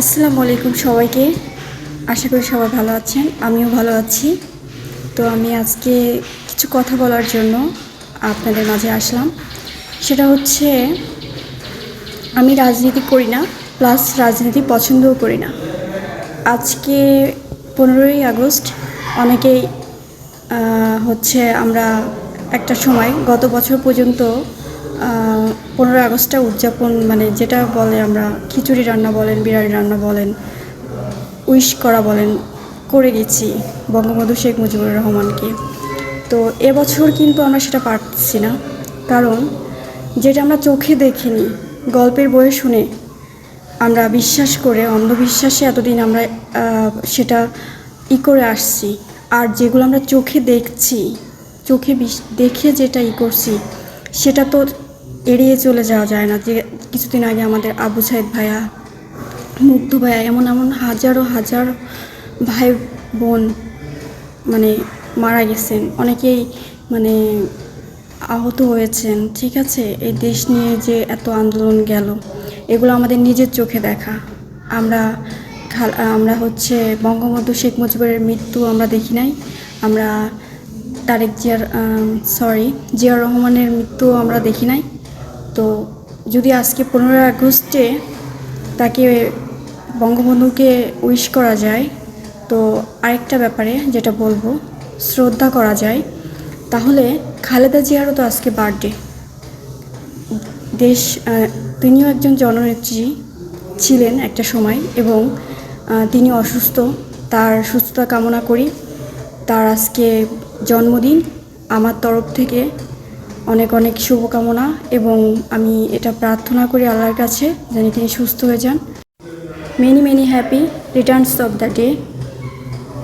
আসসালামু আলাইকুম সবাইকে। আশা করি সবাই ভালো আছেন, আমিও ভালো আছি। তো আমি আজকে কিছু কথা বলার জন্য আপনাদের মাঝে আসলাম। সেটা হচ্ছে, আমি রাজনীতি করি না, প্লাস রাজনীতি পছন্দও করি না। আজকে পনেরোই আগস্ট, অনেকেই হচ্ছে আমরা একটা সময়, গত বছর পর্যন্ত পনেরোই আগস্টটা উদযাপন মানে যেটা বলে আমরা, খিচুড়ি রান্না বলেন, বিরিয়ানি রান্না বলেন, উইশ করা বলেন, করে গেছি বঙ্গবন্ধু শেখ মুজিবুর রহমানকে। তো এবছর কিন্তু আমরা সেটা পারছি না, কারণ যেটা আমরা চোখে দেখিনি, গল্পের বইয়ে শুনে আমরা বিশ্বাস করে, অন্ধবিশ্বাসে এতদিন আমরা সেটা ই করে আসছি। আর যেগুলো আমরা চোখে দেখছি, চোখে দেখে যেটা ই করছি, সেটা তো এড়িয়ে চলে যাওয়া যায় না। যে কিছুদিন আগে আমাদের আবু সাইদ ভাইয়া, মুগ্ধ ভাইয়া, এমন এমন হাজারো, হাজার ভাই বোন মানে মারা গেছেন। অনেকেই মানে আহত হয়েছেন। ঠিক আছে? এই দেশ নিয়ে যে এত আন্দোলন গেল, এগুলো আমাদের নিজের চোখে দেখা। আমরা আমরা হচ্ছে বঙ্গবন্ধু শেখ মুজিবের মৃত্যু আমরা দেখি নাই। আমরা তারেক জিয়ার সরি জিয়াউর রহমানের মৃত্যু আমরা দেখি নাই। তো যদি আজকে পনেরোই আগস্টে তাকে বঙ্গবন্ধুকে উইশ করা যায়, তো আরেকটা ব্যাপারে যেটা বলব, শ্রদ্ধা করা যায়, তাহলে খালেদা জিয়ারও তো আজকে বার্থডে দেশ তিনিও একজন জননেত্রী ছিলেন একটা সময় এবং তিনি অসুস্থ, তার সুস্থতা কামনা করি, তার আজকে জন্মদিন, আমার তরফ থেকে অনেক অনেক শুভকামনা এবং আমি এটা প্রার্থনা করি আল্লাহর কাছে যেন তিনি সুস্থ হয়ে যান। Many many happy returns of the day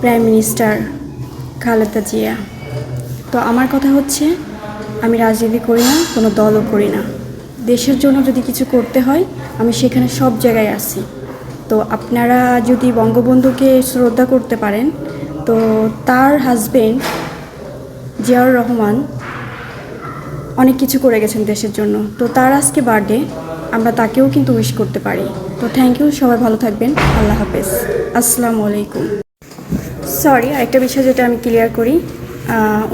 prime minister Khaleda Zia তো আমার কথা হচ্ছে, আমি রাজনীতি করি না, কোনো দলও করি না। দেশের জন্য যদি কিছু করতে হয়, আমি সেখানে সব জায়গায় আছি। তো আপনারা যদি বঙ্গবন্ধুকে শ্রদ্ধা করতে পারেন, তো তার হাজবেন্ড জিয়াউর রহমান অনেক কিছু করে গেছেন দেশের জন্য। তো তার আজকে বার্থডে আমরা তাকেও কিন্তু উইশ করতে পারি। তো থ্যাংক ইউ সবাই ভালো থাকবেন। আল্লাহ হাফেজ। আসসালামু আলাইকুম। সরি আরেকটা বিষয় যেটা আমি ক্লিয়ার করি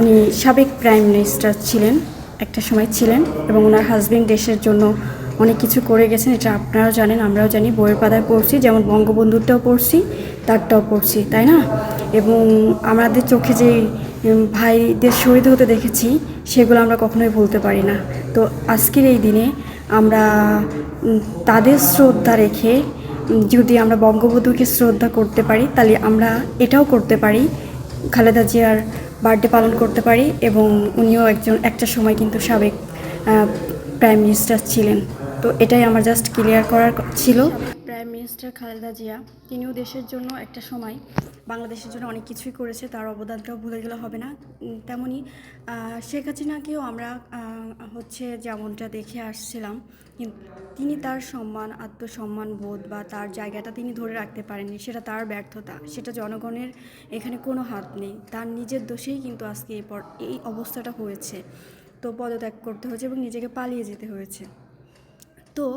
উনি সাবেক প্রাইম মিনিস্টার ছিলেন, একটা সময় ছিলেন, এবং ওনার হাজবেন্ড দেশের জন্য অনেক কিছু করে গেছেন, এটা আপনারাও জানেন, আমরাও জানি, বইয়ের পাতায় পড়ছি, যেমন বঙ্গবন্ধুরটাও পড়ছি, তারটাও পড়ছি, তাই না? এবং আমাদের চোখে যে ভাইদের শহীদ হতে দেখেছি, সেগুলো আমরা কখনোই ভুলতে পারি না। তো আজকের এই দিনে আমরা তাদের শ্রদ্ধা রেখে যদি আমরা বঙ্গবন্ধুকে শ্রদ্ধা করতে পারি, তাহলে আমরা এটাও করতে পারি, খালেদা জিয়ার বার্থডে পালন করতে পারি এবং উনিও একজন, একটা সময় কিন্তু সাবেক প্রাইম মিনিস্টার ছিলেন। তো এটাই আমার জাস্ট ক্লিয়ার করার ছিল। প্রাইম মিনিস্টার খালেদা জিয়া, তিনিও দেশের জন্য একটা সময়, বাংলাদেশের জন্য অনেক কিছুই করেছে, তার অবদানটাও ভুলে গেলে হবে না। তেমনি শেখ হাসিনাকেও আমরা হচ্ছে যেমনটা দেখে আসছিলাম তিনি তার সম্মান, আত্মসম্মান, বোধ বা তার জায়গাটা তিনি ধরে রাখতে পারেননি, সেটা তার ব্যর্থতা, সেটা জনগণের এখানে কোনো হাত নেই, তার নিজের দোষেই কিন্তু আজকে এই অবস্থাটা হয়েছে। তো পদত্যাগ করতে হয়েছে এবং নিজেকে পালিয়ে যেতে হয়েছে। তো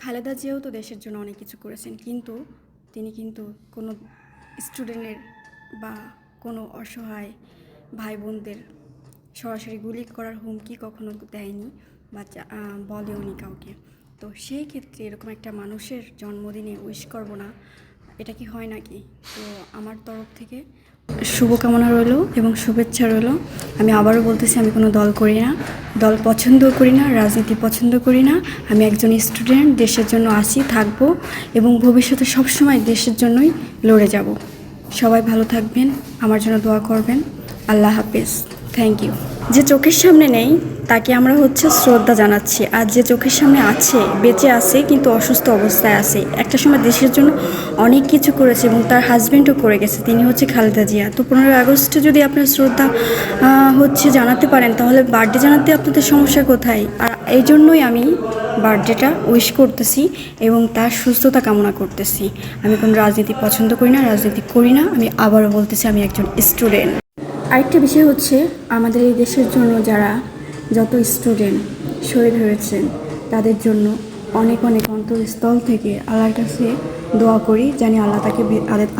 খালেদা জিয়াও তো দেশের জন্য অনেক কিছু করেছেন, কিন্তু তিনি কিন্তু কোনো স্টুডেন্টের বা কোনো অসহায় ভাই বোনদের সরাসরি গুলি করার হুমকি কখনো দেয়নি বা বলেওনি কাউকে। তো সেই ক্ষেত্রে এরকম একটা মানুষের জন্মদিনে উইশ করব না, এটা কি হয় নাকি? তো আমার তরফ থেকে শুভকামনা রইল এবং শুভেচ্ছা রইল। আমি আবারও বলতেছি, আমি কোনো দল করি না। দল পছন্দ করি না, রাজনীতি পছন্দ করি না। আমি একজন স্টুডেন্ট, দেশের জন্য আসি, থাকব এবং ভবিষ্যতে সবসময় দেশের জন্যই লড়ে যাব। সবাই ভালো থাকবেন, আমার জন্য দোয়া করবেন। আল্লাহ হাফেজ। থ্যাংক ইউ যে চোখের সামনে নেই, তাকে আমরা হচ্ছে শ্রদ্ধা জানাচ্ছি। আর যে চোখের সামনে আছে, বেঁচে আছে, কিন্তু অসুস্থ অবস্থায় আছে। একটা সময় দেশের জন্য অনেক কিছু করেছে এবং তার হাজব্যান্ডও করে গেছে। তিনি হচ্ছে খালেদা জিয়া। তো পনেরোই আগস্টে যদি আপনার শ্রদ্ধা হচ্ছে জানাতে পারেন, তাহলে বার্থডে জানাতে আপনাদের সমস্যা কোথায়? আর এই জন্যই আমি বার্থডেটা উইশ করতেছি এবং তার সুস্থতা কামনা করতেছি। আমি কোনো রাজনীতি পছন্দ করি না, রাজনীতি করি না। আমি আবারও বলতেছি, আমি একজন স্টুডেন্ট আরেকটা বিষয় হচ্ছে আমাদের এই দেশের জন্য যারা যত স্টুডেন্ট শহীদ হয়েছেন, তাদের জন্য অনেক অনেক অন্তরস্থল থেকে আল্লাহর কাছে দোয়া করি, জানি আল্লাহ তাকে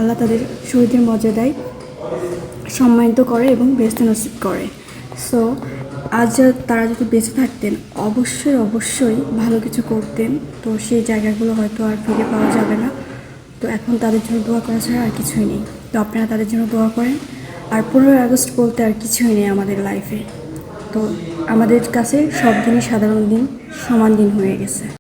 আল্লাহ তাদের শহীদের মর্যাদায় সম্মানিত করে এবং বেস্ত নসিব করে। সো আজ তারা যদি বেঁচে থাকতেন, অবশ্যই অবশ্যই ভালো কিছু করতেন। তো সেই জায়গাগুলো হয়তো আর ফিরে পাওয়া যাবে না। তো এখন তাদের জন্য দোয়া করা ছাড়া আর কিছুই নেই। তো আপনারা তাদের জন্য দোয়া করেন। আর পনেরোই আগস্ট বলতে আর কিছুই নেই আমাদের লাইফে তো আমাদের কাছে সব দিনই সাধারণ দিন, সমান দিন হয়ে গেছে।